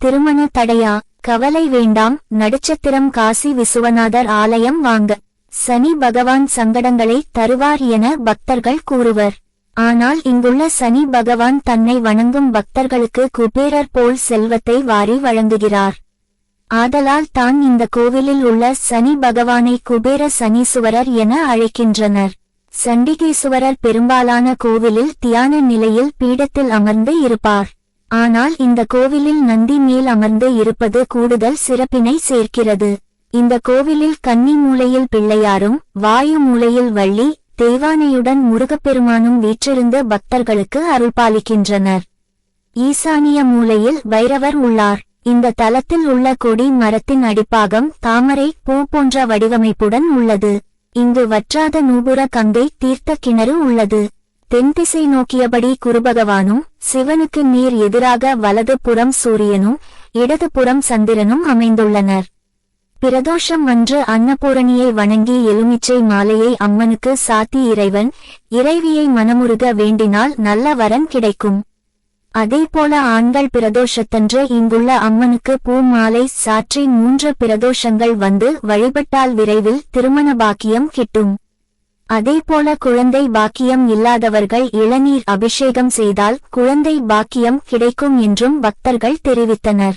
திருமண தடையா? கவலை வேண்டாம். நடுச்சத்திரம் காசி விசுவநாதர் ஆலயம் வாங்க. சனி பகவான் சங்கடங்களை தருவார் என பக்தர்கள் கூறுவர். ஆனால் இங்குள்ள சனி பகவான் தன்னை வணங்கும் பக்தர்களுக்கு குபேரர் போல் செல்வத்தை வாரி வழங்குகிறார். ஆதலால் தான் இந்த கோவிலில் உள்ள சனி பகவானை குபேர சனீசுவரர் என அழைக்கின்றனர். சண்டிகேசுவரர் பெரும்பாலான கோவிலில் தியான நிலையில் பீடத்தில் அமர்ந்து இருப்பார். ஆனால் இந்த கோவிலில் நந்தி மேல் அமர்ந்து இருப்பது கூடுதல் சிறப்பினை சேர்க்கிறது. இந்த கோவிலில் கன்னி மூலையில் பிள்ளையாரும் வாயு மூலையில் வள்ளி தேவானையுடன் முருகப்பெருமானும் வீற்றிருந்து பக்தர்களுக்கு அருள்பாலிக்கின்றனர் ஈசானிய மூலையில் வைரவர் உள்ளார். இந்த தலத்தில் உள்ள கொடி மரத்தின் அடிப்பாகம் தாமரை பூ போன்ற வடிவமைப்புடன் உள்ளது. இங்கு வற்றாத நூபுர கங்கை தீர்த்த கிணறு உள்ளது. தென்திசை நோக்கியபடி குருபகவானும் சிவனுக்கு நீர் எதிராக வலது புறம் சூரியனும் இடது புறம் சந்திரனும் அமைந்துள்ளனர். பிரதோஷம் அன்று அன்னபூரணியை வணங்கி எலுமிச்சை மாலையை அம்மனுக்கு சாத்தி இறைவன் இறைவியை மனமுருக வேண்டினால் நல்ல வரன் கிடைக்கும். அதேபோல ஆண்கள் பிரதோஷத்தன்று இங்குள்ள அம்மனுக்கு பூ மாலை சாற்றி மூன்று பிரதோஷங்கள் வந்து வழிபட்டால் விரைவில் திருமண பாக்கியம் கிட்டும். அதேபோல குழந்தை பாக்கியம் இல்லாதவர்கள் இளநீர் அபிஷேகம் செய்தால் குழந்தை பாக்கியம் கிடைக்கும் என்றும் பக்தர்கள் தெரிவித்தனர்.